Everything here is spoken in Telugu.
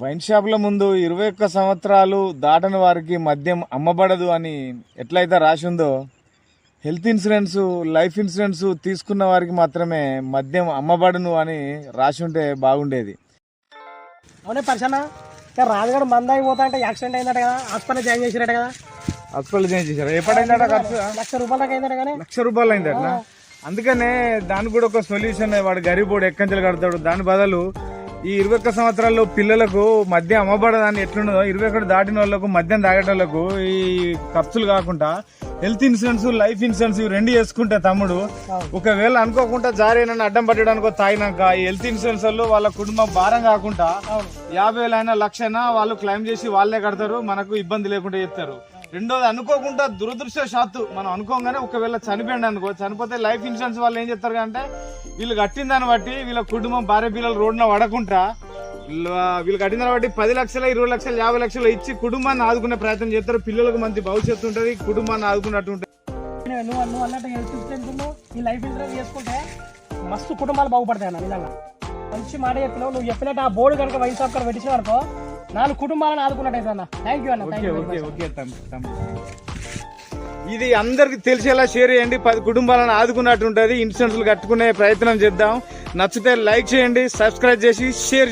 వైన్ షాపుల ముందు ఇరవై ఒక్క సంవత్సరాలు దాటని వారికి మద్యం అమ్మబడదు అని ఎట్లయితే రాసి ఉందో హెల్త్ ఇన్సూరెన్స్ లైఫ్ ఇన్సూరెన్స్ తీసుకున్న వారికి మాత్రమే మద్యం అమ్మబడును అని రాసి ఉంటే బాగుండేది. అవునే పర్సన ఇక రాజుగారు మందాయి పోతా అంటే యాక్సిడెంట్ అయిందట కదా హాస్పిటల్ జాయిన్ చేసిరట కదా. హాస్పిటల్ చేంజ్ చేశారు? ఎప్పుడైందట ఖర్చు? లక్ష రూపాయల దాకా అయిందట కానీ. లక్ష రూపాయలు అయింది అట్లా అందుకనే దానికి కూడా ఒక సొల్యూషన్ వాడు గరీబోడు ఎక్కంచెలు కడతాడు. దాని బదులు ఈ ఇరవై ఒక్క సంవత్సరాల్లో పిల్లలకు మద్యం అమ్మబడదని ఎట్లున్నదో ఇరవై ఒకటి దాటిన వాళ్ళకు మద్యం తాగేటోళ్ళకు ఈ ఖర్చులు కాకుండా హెల్త్ ఇన్సూరెన్స్ లైఫ్ ఇన్సూరెన్స్ ఇవి రెండు చేసుకుంటే తమ్ముడు ఒకవేళ అనుకోకుండా జారేనని అడ్డం పట్టడానికో తాగినాక ఈ హెల్త్ ఇన్సూరెన్స్ వాళ్ళు వాళ్ళ కుటుంబం భారం కాకుండా యాభై వేలైనా లక్షైనా వాళ్ళు క్లెయిమ్ చేసి వాళ్ళే కడతారు మనకు ఇబ్బంది లేకుండా చేస్తారు రెండోది అనుకోకుండా దురదృష్టశాత్తు మనం అనుకోగానే ఒకవేళ చనిపోయింది అనుకో చనిపోతే లైఫ్ ఇన్సూరెన్స్ వాళ్ళు ఏం చేస్తారు అంటే వీళ్ళు కట్టిన దాన్ని బట్టి వీళ్ళ కుటుంబం భార్య పిల్లలు రోడ్డున పడకుండా వీళ్ళు కట్టిన దాన్ని బట్టి పది లక్షల ఇరవై లక్షలు యాభై లక్షలు ఇచ్చి కుటుంబాన్ని ఆదుకునే ప్రయత్నం చేస్తారు. పిల్లలకు మంచి భవిష్యత్తు ఉంటుంది కుటుంబాన్ని ఆదుకున్నట్టు ఉంటుంది. నువ్వు నువ్వు అన్నట్టు హెల్త్ ఇన్సూరెన్స్ ఈ లైఫ్ ఇన్సూరెన్స్ చేసుకుంటే మస్తు కుటుంబాలు బాగుపడతాయి అన్న నిజంగా మంచి మాట చెప్పినావు. నువ్వు చెప్పినట్టు ఆ బోర్డు కనుక వైన్ షాప్ కనుక అనుకో నాలుగు కుటుంబాలను ఆదుకున్నట్టయితే అన్న. థ్యాంక్ యూ అన్న ఓకే ఓకే. ఇది అందరికి తెలిసేలా షేర్ చేయండి. పది కుటుంబాలను ఆదుకున్నట్టు ఉంటుంది. ఇన్సూరెన్స్లు కట్టుకునే ప్రయత్నం చేద్దాం. నచ్చితే లైక్ చేయండి సబ్స్క్రైబ్ చేసి షేర్